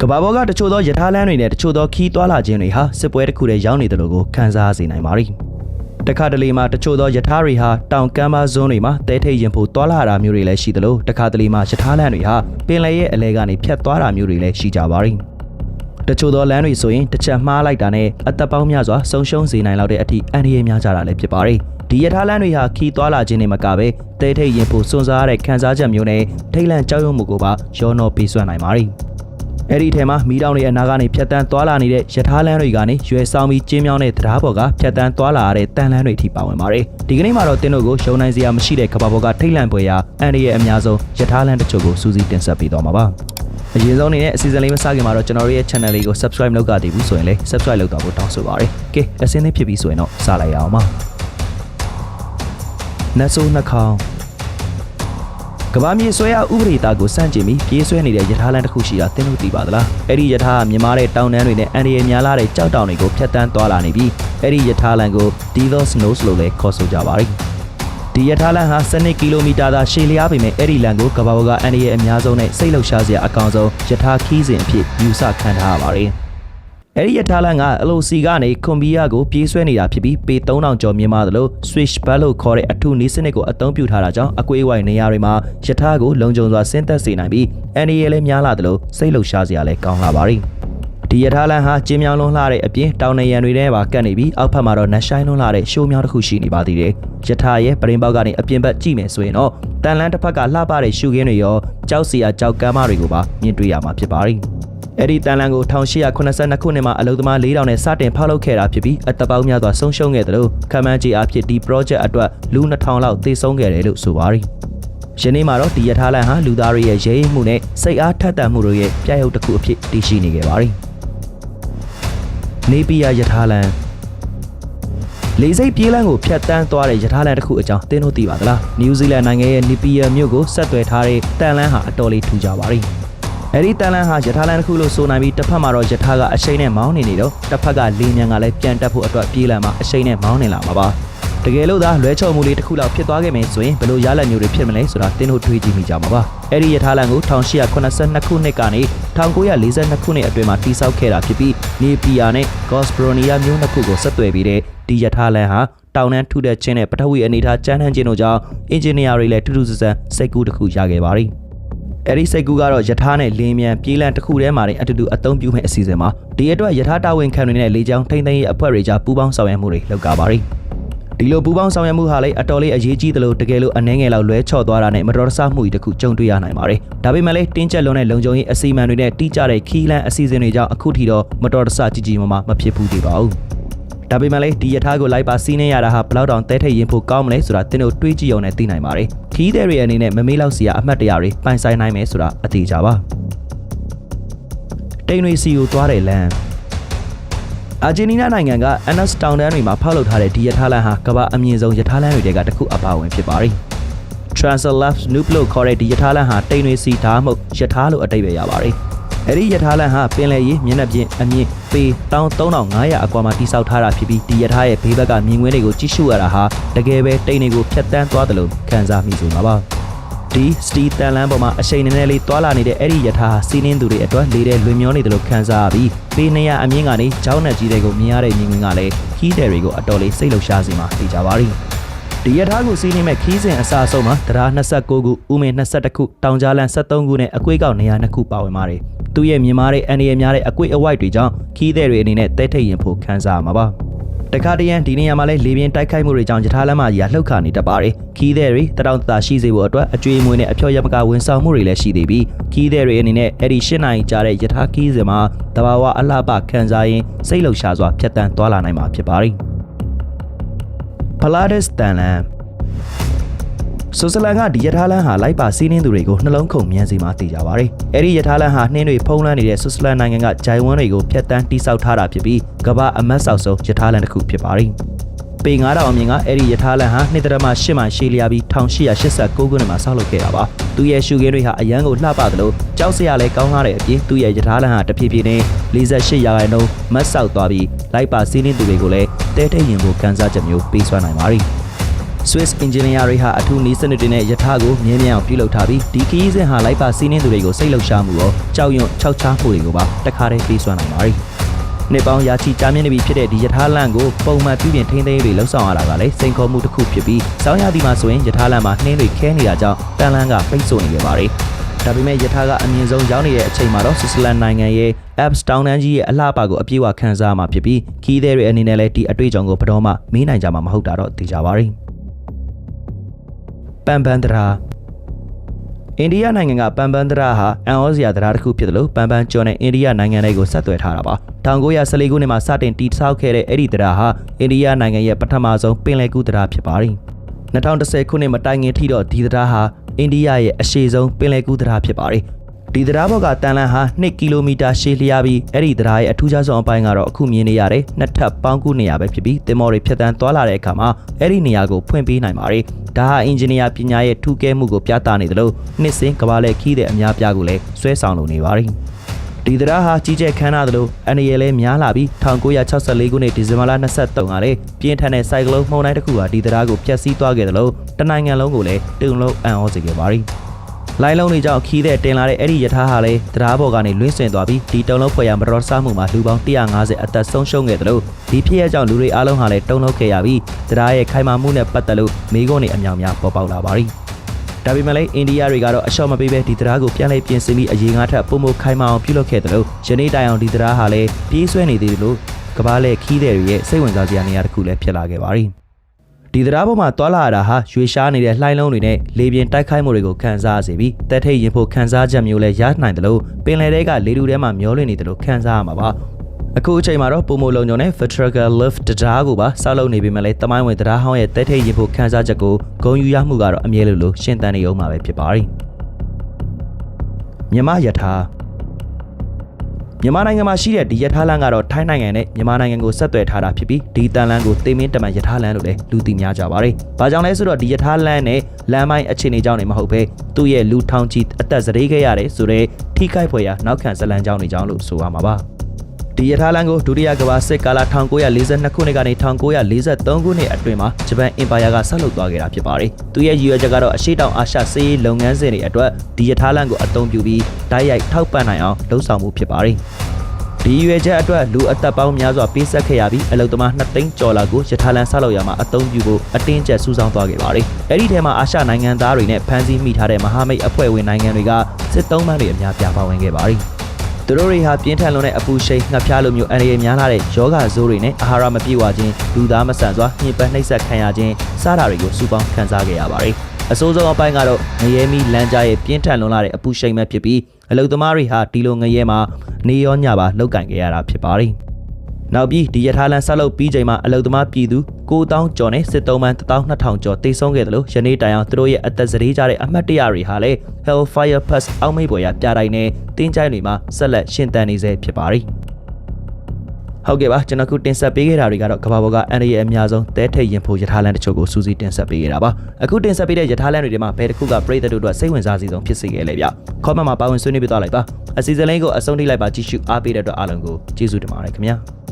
ကဘာပေါ်ကတချို့သောယထာလန်းတွေနဲ့တချို့သောခီးသွွာလာခြင်းတွေဟာစစ်ပွဲတစ်ခုတည်းရောက်နေတယ်လို့ကိုခန်းစားစေနိုင်ပါ ರಿတခါတလေမှာတချို့သောယထာတွေဟာတောင်ကမ်းပါးဇွန်းတွေမှာတဲထိတ်ရင်ဖို့တွာလာတာမျိုးတွေလည်းရှိသလိုတခါတလေမှာယထာလန်းတွေဟာပင်လယ်ရဲ့အလဲကနေဖြတ်သွားတာမျိုးတွေလည်းရှိကြပါ ರಿတချို့သောလမ်းတွေဆိုရင်တစ်ချက်မှားလိုက်တာနဲ့အသက်ပေါင်းများစွာဆုံးရှုံးစေနိုင်လောက်တဲ့အထိအန္တရာယ်များကြတာလည်းဖြစ်ပါ ರಿဒီယထာလန်းတွေဟာခီးသွွာလာခြင်းတွေမကပဲတဲထိတ်ရင်ဖို့စွန့်စားရတဲ့ခံစားချက်မျိုးနဲ့ထိတ်လန့်ကြောက်ရွံ့မှုကိုပါရောနှောပေးစွမ်းနိုင်ပါ ರಿ အဲ့ဒီထဲမှာမီးတောင်တွေအနာကနေဖြတ်တန်းသွားလာနေတဲ့ယထာလန်းတွေကနေရွယ်ဆောင်ပြီးကျင်းမြောင်းတဲ့တရားပေါ်ကဖြတ်တန်းသွားလာရတဲ့တန်လန်းတွေအထိပါဝင်ပါတယ်။ဒီကနေ့မှာတော့တင်းတို့ကိုရှုံနိုင်စရာမရှိတဲ့ကဘာပေါ်ကထိတ်လန့်ပွဲရာအန်ဒီရဲ့အများဆုံးယထာလန်းတချို့ကိုစူးစီးတင်ဆက်ပေးသွားမှာပါ။အရင်ဆုံးအနေနဲ့အစီအစဉ်လေးမစခင်မှာတော့ကျွန်တော်တို့ရဲ့ channel လေးကို subscribe လုပ်ကြသေးဘူးဆိုရင်လည်း subscribe လုပ်တော့ဖို့တောင်းဆိုပါရစေ။ကဲအစင်းလေးဖြစ်ပြီဆိုရင်တော့စလိုက်ရအောင်ပါ။နတ်ဆိုးနှခေါင်း ကဘာမြေဆွဲရဥပဒေသားကိုစန့်ကျင်ပြီးပြေးဆွဲနေတဲ့ယထာလန်တစ်ခုရှိတာသင်တို့သိပါသလားအဲ့ဒီယထာကမြင်မာတဲ့တောင်တန်းတွေနဲ့အန်ဒီရများလာတဲ့ကြောက်တောင်တွေကိုဖြတ်တန်းသွားလာနေပြီးအဲ့ဒီယထာလန်ကို Devil's Nose လို့လည်းခေါ်ဆိုကြပါတယ်ဒီယထာလန်ဟာ12ကီလိုမီတာသာရှည်လျားပေမဲ့အဲ့ဒီလန်ကိုကဘာပေါ်ကအန်ဒီရအများဆုံးနဲ့စိတ်လှုပ်ရှားစရာအကောင်ဆုံးယထာခီးစဉ်အဖြစ်ယူဆခံထားရပါတယ် အဲ့ဒီယထာလန်ကအလိုစီကနေကွန်ဘီယာကိုပြေးဆွဲနေတာဖြစ်ပြီးပေ3000ကျော်မြင်မာသလို switch belt လို့ခေါ်တဲ့အထူနီးစနစ်ကိုအသုံးပြုထားတာကြောင့်အကွေးဝိုင်နေရာတွေမှာယထာကိုလုံခြုံစွာဆင်းသက်စေနိုင်ပြီးအန်ဒီရဲလည်းများလာသလိုစိတ်လှုပ်ရှားစရာလည်းကောင်းလာပါ ರಿ ဒီယထာလန်ဟာကျင်းမြောင်းလွန်းလှတဲ့အပြင်တောင်နေရန်တွေထဲမှာကပ်နေပြီးအောက်ဖက်မှာတော့နက်ရှိုင်းလွန်းလှတဲ့ရှိုးမြောင်းတစ်ခုရှိနေပါသေးတယ်။ယထာရဲ့ပရင်ပေါက်ကနေအပြင်ဘက်ကြည့်မယ်ဆိုရင်တော့တန်လန်းတစ်ဖက်ကလှပတဲ့ရှုခင်းတွေရောကြောက်စီယာကြောက်ကမ်းမတွေကိုပါမြင်တွေ့ရမှာဖြစ်ပါ ರಿ ။ အဲ့ဒီတန်လန်ကို1882ခုနှစ်မှာအလုံသမား4000နဲ့စတင်ဖောက်လုပ်ခဲ့တာဖြစ်ပြီးအသက်ပေါင်းများစွာဆုံးရှုံးခဲ့တယ်လို့ခမန်းကြီးအဖြစ်ဒီ project အတွက်လူ2000လောက်သေဆုံးခဲ့တယ်လို့ဆိုပါရီ။ယနေ့မှာတော့ဒီယထာလန်ဟာလူသားတွေရဲ့ရဲရင်မှုနဲ့စိတ်အားထက်သန်မှုတို့ရဲ့ပြရုပ်တစ်ခုအဖြစ်တည်ရှိနေခဲ့ပါရီ။နေပီယာယထာလန်လေစိတ်ပြေးလန်းကိုဖျက်တမ်းသွားတဲ့ယထာလန်တစ်ခုအကြောင်းသင်တို့သိပါသလားနယူးဇီလန်နိုင်ငံရဲ့နီပီယာမြို့ကိုဆက်သွယ်ထားတဲ့တန်လန်းဟာအတော်လေးထူကြပါရီ။ အဲ့ဒီတန်လန်းဟာယထာလန်တစ်ခုလို့ဆိုနိုင်ပြီးတစ်ဖက်မှာတော့ယထာကအရှိန်နဲ့မောင်းနေနေတော့တစ်ဖက်ကလေမြန်ကလည်းပြန်တက်ဖို့အတွက်ပြေးလန်းမှာအရှိန်နဲ့မောင်းနေလာမှာပါတကယ်လို့သာလွဲချော်မှုလေးတစ်ခုလောက်ဖြစ်သွားခဲ့မယ်ဆိုရင်ဘယ်လိုရလဒ်မျိုးတွေဖြစ်မလဲဆိုတာသင်တို့တွေးကြည့်မိကြမှာပါအဲ့ဒီယထာလန်ကို1882ခုနှစ်ကနေ1942ခုနှစ်အတွင်းမှာတိစောက်ခဲ့တာဖြစ်ပြီးနေပီယာနဲ့ဂေါ့စပရိုနီယာမျိုးနှစ်ခုကိုဆက်သွယ်ပြီးတဲ့ဒီယထာလန်ဟာတောင်တန်းထုတဲ့ချင်းနဲ့ပထဝီအနေထားကျန်းထန်းခြင်းတို့ကြောင့်အင်ဂျင်နီယာတွေလည်းထူးထူးဆန်းဆန်းစိတ်ကူးတစ်ခုရခဲ့ပါပြီ အဲ့ဒီစိတ်ကူးကတော့ယထာနဲ့လင်းမြန်ပြေးလန်းတစ်ခုထဲမှာတင်အတူတူအသုံးပြုမဲ့အစီအစဉ်မှာဒီအတွက်ယထာတာဝန်ခံတွေနဲ့လေကြောင်းထိန်းသိမ်းရေးအဖွဲ့တွေကြားပူးပေါင်းဆောင်ရွက်မှုတွေလုပ်ကြပါရီဒီလိုပူးပေါင်းဆောင်ရွက်မှုဟာလည်းအတော်လေးအရေးကြီးသလိုတကယ်လို့အနှဲငယ်လောက်လွဲချော့သွားတာနဲ့မတော်တဆမှုတွေတခုကြုံတွေ့ရနိုင်ပါတယ်။ဒါပေမဲ့လည်းတင်းကျပ်လွန်တဲ့လုံခြုံရေးအစီအမံတွေနဲ့တိကျတဲ့ခီးလန်းအစီအစဉ်တွေကြောင့်အခုထိတော့မတော်တဆကြီးကြီးမားမားမဖြစ်ဘူးသေးပါဘူး။ ဒါပေမဲ့လည်းဒီယထာကိုလိုက်ပါစီးနေရတာဟာဘလောက်တောင်တဲထိတ်ရင်ဖို့ကောင်းမလဲဆိုတာသင်တို့တွေးကြည့်အောင်နဲ့သိနိုင်ပါတယ်။ခီးတဲ့တွေအနေနဲ့မမေးလောက်စီရအမှတ်တရတွေပိုင်ဆိုင်နိုင်မယ်ဆိုတာအသေးချပါ။တိန်ရီစီကိုသွားတဲ့လမ်းအာဂျင်နီးနားနိုင်ငံကအန်နက်စ်တောင်တန်းတွေမှာဖောက်လုပ်ထားတဲ့ဒီယထာလန်ဟာကမ္ဘာအမြင့်ဆုံးယထာလန်တွေထဲကတစ်ခုအပါအဝင်ဖြစ်ပါရီ။ Transalp Snoop လို့ခေါ်တဲ့ဒီယထာလန်ဟာတိန်တွေစီဓာတ်မှုယထာလို့အတိတ်ပဲရပါတယ်။ အဲ့ဒီယထာလန်ဟာပင်လယ်ရေးမျက်နှာပြင်အမြင့်ပေ13500အကွာမှာတိစောက်ထားတာဖြစ်ပြီးဒီယထာရဲ့ဘေးဘက်ကမြင်ကွင်းတွေကိုကြည့်ရှုရတာဟာတကယ်ပဲတိန်တွေကိုဖျက်ဆီးသွားတယ်လို့ခံစားမိစေမှာပါ။ဒီစတီတန်လန်းပေါ်မှာအရှိန်နည်းနည်းလေးတွာလာနေတဲ့အဲ့ဒီယထာစီးနှင်းသူတွေအတွက်လေတဲ့လွင်မျောနေတယ်လို့ခံစားရပြီးပေနေရအမြင့်ကနေချောင်းနယ်ကြီးတွေကိုမြင်ရတဲ့မြင်ကွင်းကလည်းခီးတယ်တွေကိုအတော်လေးစိတ်လှုပ်ရှားစေမှာသိကြပါရီ ဒီယထာကိုစီးနေမဲ့ခီးစဉ်အစားအဆုံးမှာတရား29ခုဥမင်22ခုတောင်ကြားလန်73ခုနဲ့အကွေးကောက်102ခုပါဝင်ပါတယ်သူ့ရဲ့မြင်မာတဲ့အန်ဒီရများတဲ့အကွေးအဝိုက်တွေကြောင့်ခီးတဲ့တွေအနေနဲ့တဲထိတ်ရင်ဖို့ခံစားရမှာပါတခါတရံဒီနေရာမှာလဲလေပြင်းတိုက်ခိုက်မှုတွေကြောင့်ယထာလမ်းမကြီးကလှုပ်ခါနေတတ်ပါတယ်ခီးတဲ့တွေတတောင်တတာရှိစေဖို့အတွက်အကျွေးမွေးနဲ့အဖျော်ရမကဝန်ဆောင်မှုတွေလည်းရှိသေးပြီးခီးတဲ့တွေအနေနဲ့အဲ့ဒီ၈နိုင်ကြာတဲ့ယထာခီးစဉ်မှာတဘာဝအလှပခံစားရင်စိတ်လှုပ်ရှားစွာဖြတ်တန်းသွားလာနိုင်မှာဖြစ်ပါတယ် ဖလာဒစ်တန်လန်ဆွစ်ဇာလန်ကဒီယထာလန်ဟာလိုက်ပါစီးနှင်းသူတွေကိုနှလုံးခုန်မြန်စီမှာတည်ကြပါဗျ။အဲ့ဒီယထာလန်ဟာနှင်းတွေဖုံးလွှမ်းနေတဲ့ဆွစ်ဇာလန်နိုင်ငံကဂျိုင်ဝမ်တွေကိုဖျက်တမ်းတိစောက်ထားတာဖြစ်ပြီးကမ္ဘာအမတ်ဆောက်ဆုံးယထာလန်တစ်ခုဖြစ်ပါဗျ။ ပေ9000အမြင်ကအဲ့ဒီယထာလန်ဟာနှစ်တရမ8မိုင်ရှည်လျားပြီး1889ခုနှစ်မှာဆောက်လုပ်ခဲ့တာပါ။သူ့ရဲ့ရှုခင်းတွေဟာအရန်ကိုလှပသလိုကြောက်စရာလည်းကောင်းလာတဲ့အပြင်သူ့ရဲ့ယထာလန်ဟာတဖြည်းဖြည်းနဲ့48ရာခိုင်နှုန်းမတ်ဆောက်သွားပြီးလိုက်ပါစီးနှင်းသူတွေကိုလည်းတဲတဲရင်ကိုကန်စားချက်မျိုးပေးစွမ်းနိုင်ပါဗျ။ Swiss engineer တွေဟာအထူးနည်းစနစ်တွေနဲ့ယထာကိုမြင်းမြန်းအောင်ပြုလုပ်ထားပြီးဒီခရီးစဉ်ဟာလိုက်ပါစီးနှင်းသူတွေကိုစိတ်လှုပ်ရှားမှုရောကြောက်ရွံ့ခြောက်ခြားမှုတွေကိုပါတခါတည်းပြေးဆွမ်းနိုင်ပါ ರಿ ။ နှစ်ပေါင်းရာချီကြာမြင့်နေပြီဖြစ်တဲ့ဒီယထာလန့်ကိုပုံမှန်ပြုပြင်ထိန်းသိမ်းရေးတွေလှုပ်ဆောင်ရတာကလည်းစိန်ခေါ်မှုတစ်ခုဖြစ်ပြီးစောင်းရသည်မှာဆိုရင်ယထာလန့်မှာနှင်းတွေခဲနေတာကြောင့်တန်လန်းကပိတ်ဆို့နေကြပါ ರಿ ။ဒါပေမဲ့ယထာကအမြင့်ဆုံးရောက်နေတဲ့အချိန်မှာတော့ဆွစ်ဇာလန်နိုင်ငံရဲ့ Alps တောင်တန်းကြီးရဲ့အလှပကိုအပြည့်အဝခန်းစားမှာဖြစ်ပြီးခီးသည်တွေအနေနဲ့လည်းဒီအတွေ့အကြုံကိုဘယ်တော့မှမေးနိုင်ကြမှာမဟုတ်တာတော့သိကြပါ ರಿ ။ပန်ပန်တရာ အိန္ဒိယနိုင်ငံကပန်ပန်တရာဟာအန်ဩစရာတရာတစ်ခုဖြစ်တယ်လို့ပန်ပန်ကျော်နဲ့အိန္ဒိယနိုင်ငံတွေကိုဆက်သွယ်ထားတာပါ1914ခုနှစ်မှာစတင်တည်ဆောက်ခဲ့တဲ့အဲ့ဒီတရာဟာအိန္ဒိယနိုင်ငံရဲ့ပထမဆုံးပင်လယ်ကူးတရာဖြစ်ပါတယ်2010ခုနှစ်မတိုင်ခင်ထိတော့ဒီတရာဟာအိန္ဒိယရဲ့အရှည်ဆုံးပင်လယ်ကူးတရာဖြစ်ပါတယ် ဒီတရာဘောက်ကတန်လန်းဟာ2ကီလိုမီတာရှည်လျားပြီးအဲ့ဒီတရာရဲ့အထူးခြားဆုံးအပိုင်းကတော့အခုမြင်နေရတဲ့နှစ်ထပ်ပေါင်းကူးနေရပဲဖြစ်ပြီးတင်မော်တွေဖြတ်တန်းသွားလာတဲ့အခါမှာအဲ့ဒီနေရာကိုဖွင့်ပေးနိုင်ပါတယ်ဒါဟာအင်ဂျင်နီယာပညာရဲ့ထူးကဲမှုကိုပြသနေတယ်လို့နှစ်စဉ်ကမ္ဘာလဲခီးတဲ့အများပြားကိုလည်းဆွဲဆောင်လုပ်နေပါတယ်ဒီတရာဟာကြီးကျယ်ခမ်းနားသလိုအနေရလဲများလာပြီး1964ခုနှစ်ဒီဇင်ဘာလ23ကလည်းပြင်းထန်တဲ့စိုက်ကလုန်းမှုန်တိုင်းတစ်ခုဟာဒီတရာကိုဖျက်ဆီးသွားခဲ့တယ်လို့တနိုင်ငံလုံးကိုလည်းတုန်လုံးအံ့ဩစေခဲ့ပါတယ် လိုင်းလုံးတွေကြောင့်ခီးတဲ့တင်လာတဲ့အဲ့ဒီယထာဟာလည်းတရားဘော်ကနေလွင့်စင်သွားပြီးဒီတုံလုံးဖွဲ့ရမတော်တဆမှုမှာလူပေါင်း150အသက်ဆုံးရှုံးခဲ့တယ်လို့ဒီဖြစ်ရကြောင့်လူတွေအားလုံးဟာလည်းတုံလုံးခဲ့ရပြီးတရားရဲ့ခိုင်မာမှုနဲ့ပတ်သက်လို့မိကုန်းတွေအများများပေါ်ပေါက်လာပါပြီဒါပေမဲ့လည်းအိန္ဒိယတွေကတော့အလျှော့မပေးဘဲဒီတရားကိုပြန်လည်ပြင်ဆင်ပြီးအရေးငါးထပ်ပုံမခိုင်မာအောင်ပြုလုပ်ခဲ့တယ်လို့ယနေ့တိုင်အောင်ဒီတရားဟာလည်းပြေးဆွဲနေသေးတယ်လို့ကမ္ဘာလဲခီးတဲ့တွေရဲ့စိတ်ဝင်စားစရာနေရာတစ်ခုလည်းဖြစ်လာခဲ့ပါပြီ ဒီတရားပေါ်မှာတွာလာရတာဟာရွေရှားနေတဲ့လှိုင်းလုံးတွေနဲ့လေပြင်းတိုက်ခိုက်မှုတွေကိုခံစားစေပြီးတက်ထိတ်ရင်ဖို့ခံစားချက်မျိုးလည်းရနိုင်တယ်လို့ပင်လယ်ထဲကလေတူထဲမှာမျောလွင့်နေတယ်လို့ခံစားရမှာပါအခုအချိန်မှာတော့ပုံမလုံးညုံနဲ့ Fatraga Lift တရားကိုပါဆောက်လုပ်နေပေမဲ့လည်းတမိုင်းဝင်တရားဟောင်းရဲ့တက်ထိတ်ရင်ဖို့ခံစားချက်ကိုဂုံယူရမှုကတော့အမြဲလိုလိုရှင်းတန်းနေအောင်မှာပဲဖြစ်ပါတယ်မြမယထာ မြန်မာနိုင်ငံမှာရှိတဲ့ဒီယထာလန်ကတော့ထိုင်းနိုင်ငံနဲ့မြန်မာနိုင်ငံကိုဆက်သွယ်ထားတာဖြစ်ပြီးဒီတန်လန်ကိုတေမင်းတမန်ယထာလန်လို့လည်းလူသိများကြပါတယ်။ဘာကြောင့်လဲဆိုတော့ဒီယထာလန်နဲ့လမ်းမိုင်းအခြေအနေကြောင့်နေမဟုတ်ဘဲသူ့ရဲ့လူထောင်ချီအသက်စရေခဲ့ရတယ်ဆိုတော့ထိခိုက်ဖွယ်ရာနောက်ခံဇလန်ကြောင့်နေကြောင်းလို့ဆိုရမှာပါ။ ဒီယထာလန်ကိုဒုတိယကမ္ဘာစစ်ကာလ1942ခုနှစ်ကနေ1943ခုနှစ်အတွင်းမှာဂျပန်အင်ပါယာကဆက်လုပ်သွားခဲ့တာဖြစ်ပါတယ်။သူရဲ့ရည်ရွယ်ချက်ကတော့အရှိတောင်အာရှစေးလုပ်ငန်းစဉ်တွေအတွက်ဒီယထာလန်ကိုအသုံးပြုပြီးတိုက်ရိုက်ထောက်ပံ့နိုင်အောင်လှုံ့ဆော်မှုဖြစ်ပါတယ်။ဒီရွယ်ချက်အတွက်လူအသက်ပေါင်းများစွာပေးဆက်ခဲ့ရပြီးအလုသမား2သိန်းကျော်လာကိုရထားလန်ဆောက်လုပ်ရမှာအသုံးပြုဖို့အတင်းကျပ်စူးစောင်းသွားခဲ့ပါတယ်။အဲ့ဒီထဲမှာအာရှနိုင်ငံသားတွေနဲ့ဖမ်းဆီးမိထားတဲ့မဟာမိတ်အဖွဲ့ဝင်နိုင်ငံတွေကစစ်သုံးပန်းတွေအများပြားပါဝင်ခဲ့ပါတယ်။ သူတို့တွေဟာပြင်းထန်လွန်တဲ့အပူရှိန်ငှက်ဖျားလိုမျိုးအန္တရာယ်များလာတဲ့ယောဂဇိုးတွေနဲ့အာဟာရမပြည့်ဝခြင်းလူသားမဆန်စွာညှဉ်းပန်းနှိပ်စက်ခံရခြင်းစတာတွေကိုစူပေါင်းခံစားခဲ့ရပါတယ်။အဆိုးဆုံးအပိုင်းကတော့ငရဲမီလမ်းကြားရဲ့ပြင်းထန်လွန်လာတဲ့အပူရှိန်ပဲဖြစ်ပြီးအလုသမားတွေဟာဒီလိုငရဲမှာနေရောညပါလောက်ကင်ခဲ့ရတာဖြစ်ပါတယ်။ နောက်ပြီးဒီရထားလန်ဆက်လုပ်ပြီးချိန်မှာအလုသမားပြည်သူ9000ကျော်နဲ့စစ်သုံးပန်း12000ကျော်တိတ်ဆုံးခဲ့တယ်လို့ယနေ့တိုင်အောင်သူတို့ရဲ့အသက်စရေးကြတဲ့အမှတ်တရတွေဟာလည်း Hellfire Pass အောက်မေ့ပေါ်ရပြတိုင်းနဲ့တင်းကြိုင်တွေမှာဆက်လက်ရှင်သန်နေဆဲဖြစ်ပါတယ်။ဟုတ်ကဲ့ပါကျွန်တော်ခုတင်ဆက်ပေးခဲ့တာတွေကတော့ကမ္ဘာပေါ်ကအန်ရီရဲ့အများဆုံးတဲထိတ်ရင်ဖို့ယထာလန်တချို့ကိုစူးစီးတင်ဆက်ပေးခဲ့တာပါအခုတင်ဆက်ပေးတဲ့ယထာလန်တွေထဲမှာဘယ်တစ်ခုကပရိသတ်တို့အတွက်စိတ်ဝင်စားစရာဆုံးဖြစ်စေခဲ့လဲဗျခေါမန့်မှာပါဝင်ဆွေးနွေးပြသွားလိုက်ပါအစီအစဉ်လေးကိုအဆုံးထိလိုက်ပါကြည့်ရှုအားပေးတဲ့အတွက်အားလုံးကိုကျေးဇူးတင်ပါတယ်ခင်ဗျာ